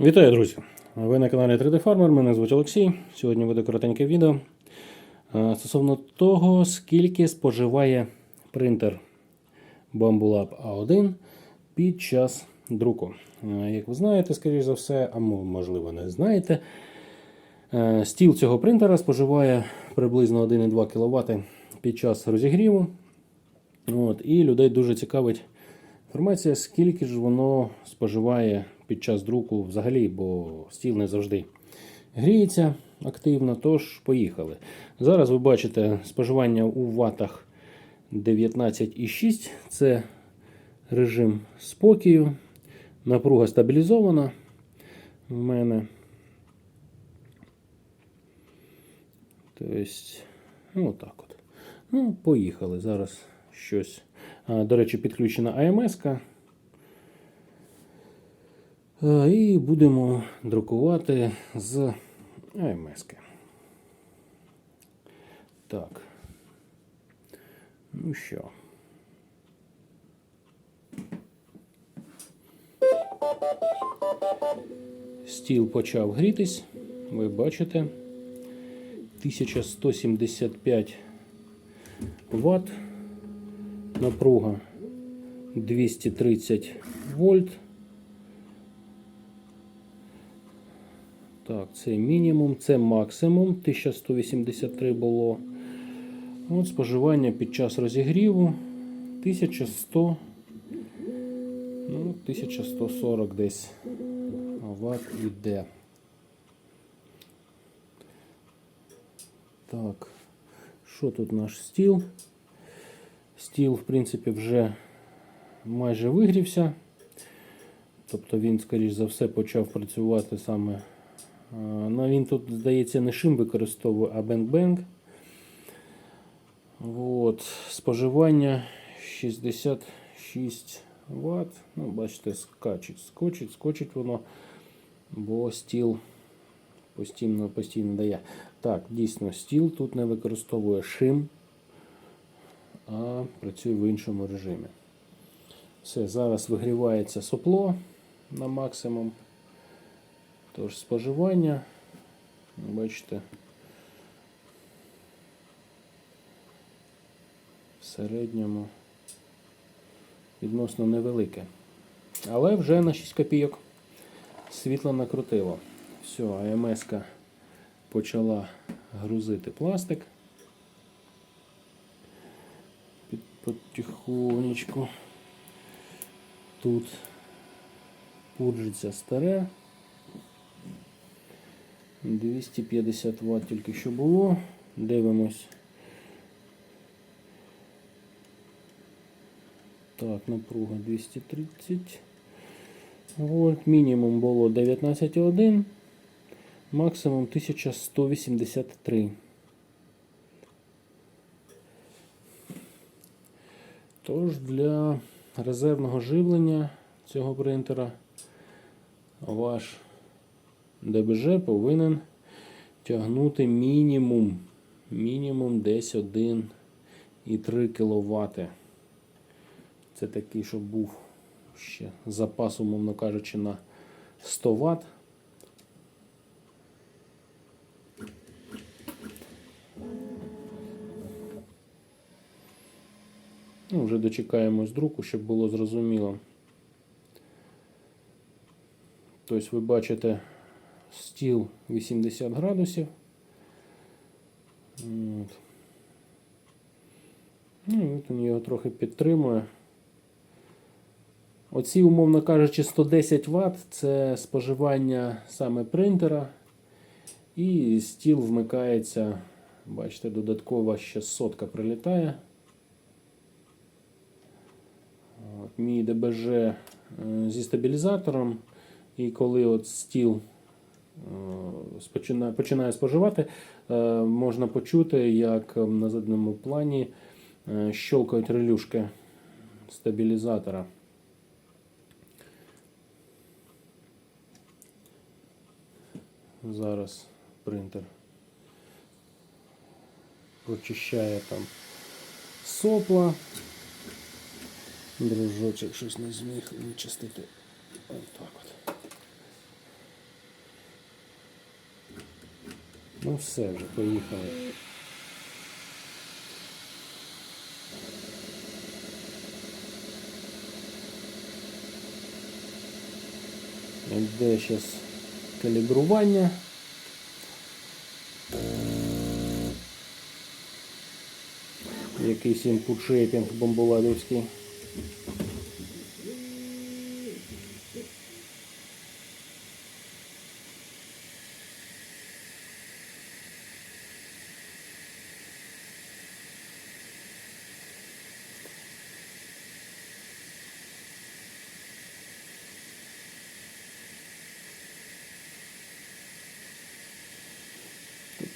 Вітаю, друзі! Ви на каналі 3D Farmer, мене звуть Олексій. Сьогодні буде коротеньке відео е, стосовно того, скільки споживає принтер Bambulab A1 під час друку. Е, Як ви знаєте, скоріш за все, а можливо не знаєте, е, стіл цього принтера споживає приблизно 1,2 кВт під час розігріву. От, і людей дуже цікавить інформація, скільки ж воно споживає під час друку взагалі, бо стіл не завжди гріється активно, тож поїхали. Зараз ви бачите споживання у ватах 19,6. Це режим спокою. Напруга стабілізована в мене. Тобто, ну, отак от. Ну, поїхали. Зараз щось. А, До речі, підключена АМС-ка. Е, І будемо друкувати з АМС-ки. Так. Ну що. Стіл почав грітись. Ви бачите. 1175 Вт. Напруга 230 вольт. Так, це мінімум, це максимум. 1183 було. От споживання під час розігріву 1100, ну, 1140 десь Вт іде. Так, що тут наш стіл? Стіл, в принципі, вже майже вигрівся. Тобто він, скоріш за все, почав працювати саме. е, Ну, він тут, здається, не шим використовує, а бенг-бенг. Споживання 66 Вт. Ну, бачите, скачить, скочить, скочить воно, бо стіл постійно, постійно дає. Так, дійсно, стіл тут не використовує шим а працює в іншому режимі. Все, зараз вигрівається сопло на максимум. Тож споживання, бачите, в середньому відносно невелике. Але вже на 6 копійок світло накрутило. Все, АМС почала грузити пластик. Під- потихонечку. Тут пуржиться старе. 250 Вт тільки що було. Дивимось. Так, напруга 230 вольт. Мінімум було 19,1, максимум 1183. Тож для резервного живлення цього принтера ваш ДБЖ повинен тягнути мінімум, мінімум десь 1,3 кВт. Це такий, щоб був ще запас, умовно кажучи, на 100 Вт. Ну, вже дочекаємось друку, щоб було зрозуміло. Тобто ви бачите стіл 80 градусів. От. Ну, він його трохи підтримує. Оці, умовно кажучи, 110 Вт це споживання саме принтера. І стіл вмикається, бачите, додатково ще сотка прилітає. От, мій ДБЖ е, зі стабілізатором. І коли от стіл е, починає споживати, е, можна почути, як на задньому плані щелкають релюшки стабілізатора. Зараз принтер прочищає там сопла. Дружочок щось не зміг вичистити. Ось так от. Ну все вже, поїхали. Де зараз калібрування. Якийсь інпут шейпінг бомболадівський.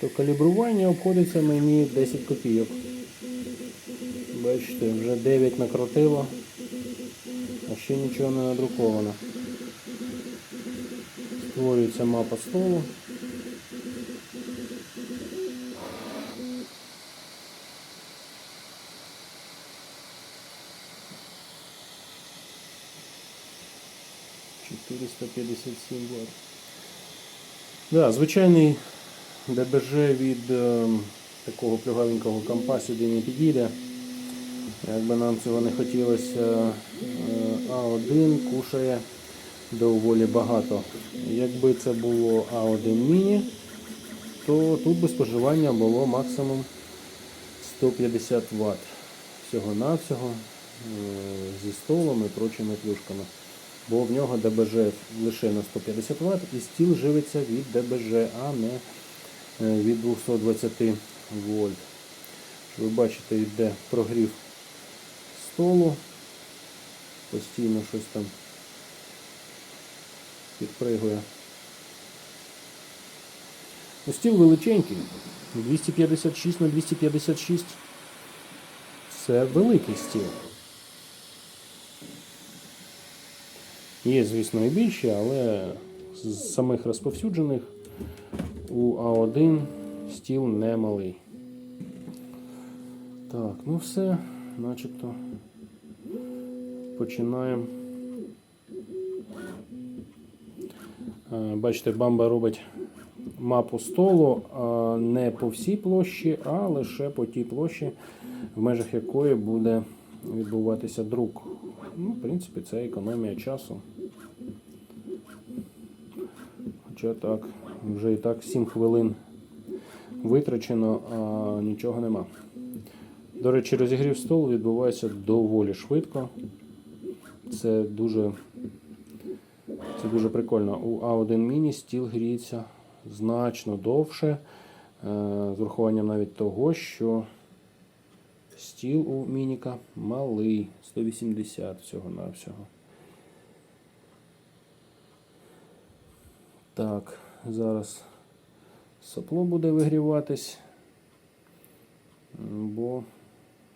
Тобто калібрування обходиться мені 10 копійок. Бачите, вже 9 накрутило, а ще нічого не надруковано. Створюється мапа столу. Семь Вт. Да, звичайний ДБЖ від е, такого плюгавенького компа сюди не підійде. Якби нам цього не хотілося, е, А1 кушає доволі багато. Якби це було А1 міні, то тут би споживання було максимум 150 Вт. Всього-навсього е, зі столом і прочими плюшками. Бо в нього ДБЖ лише на 150 Вт і стіл живиться від ДБЖ, а не від 220 вольт. Ви бачите, йде прогрів столу. Постійно щось там підпригує. Ну, Стіл величенький. 256 на 256. Це великий стіл. Є, звісно, і більші, але з самих розповсюджених у А1 стіл не малий. Так, ну все, начебто починаємо. Е, Бачите, бамба робить мапу столу не по всій площі, а лише по тій площі, в межах якої буде відбуватися друк. Ну, в принципі, це економія часу. Хоча так, вже і так 7 хвилин витрачено, а нічого нема. До речі, розігрів столу відбувається доволі швидко. Це дуже, це дуже прикольно. У A1 Mini стіл гріється значно довше, е, з урахуванням навіть того, що стіл у Мініка малий, 180 всього-навсього. Так, зараз сопло буде вигріватись, бо,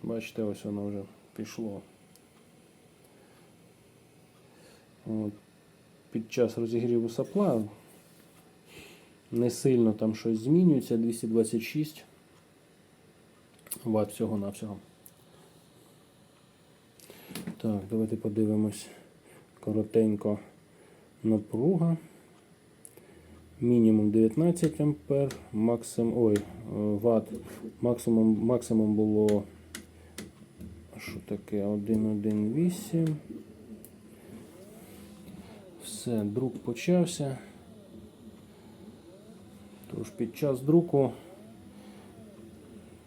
бачите, ось воно вже пішло. От, під час розігріву сопла не сильно там щось змінюється, 226 Вт всього-навсього. Так, давайте подивимось коротенько напруга. Мінімум 19 ампер, максимум ой, е, ватт, максимум, максимум було що таке 1,18. Все, друк почався. Тож під час друку,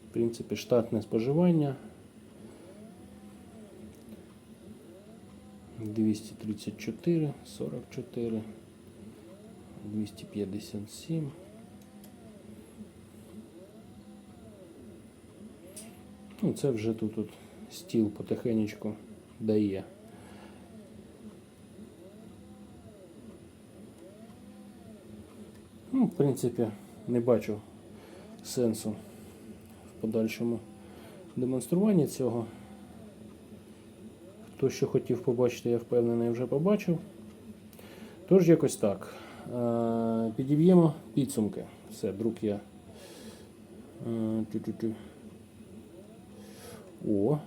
в принципі, штатне споживання 234, 44, 257. Ну, це вже тут, тут стіл потихенечку дає. Ну, в принципі, не бачу сенсу в подальшому демонструванні цього. Хто що хотів побачити, я впевнений, вже побачив. Тож якось так. Е, Підіб'ємо підсумки. Все, друк я. Е. О,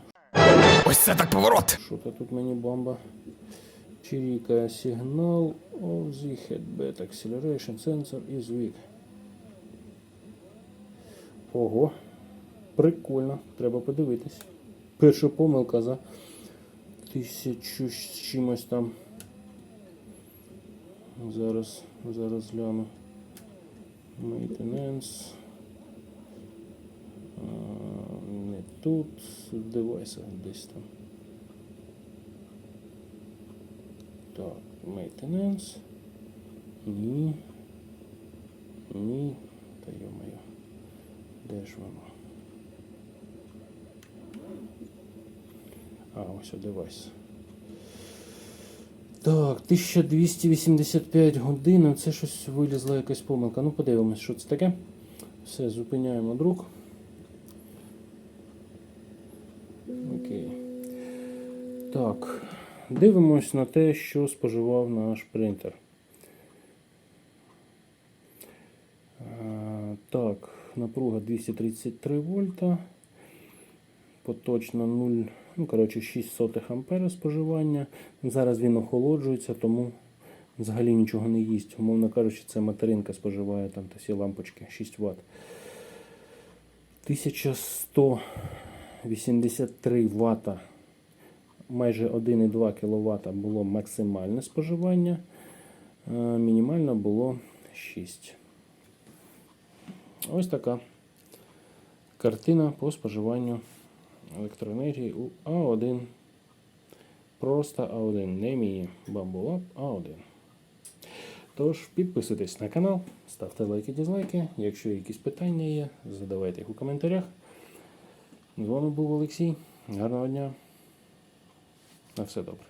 Ось це так поворот. що то тут мені бомба. Чирікає сигнал of the headbed acceleration sensor is weak. Ого, прикольно, треба подивитись. Перша помилка за тисячу з чимось там. Зараз, зараз гляну. Maintenance. Не тут, в девайсах десь там. Так, maintenance. Ні. Ні. Та йо-моє. Де ж воно? А, ось девайс. Так, 1285 годин. Це щось вилізла якась помилка. Ну, подивимось, що це таке. Все, зупиняємо друк. Окей. Так. Дивимось на те, що споживав наш принтер. Так, напруга 233 вольта. Поточно 0, ну, коротше, 6 сотих ампера споживання. Зараз він охолоджується, тому взагалі нічого не їсть. Умовно кажучи, це материнка споживає там та всі лампочки 6 Вт. 1183 Вт, майже 1,2 кВт було максимальне споживання, а мінімально було 6. Ось така картина по споживанню електроенергії у А1. Просто А1, не мій Bamboo А1. Тож підписуйтесь на канал, ставте лайки, дізлайки. Якщо якісь питання є, задавайте їх у коментарях. З вами був Олексій. Гарного дня. На все добре.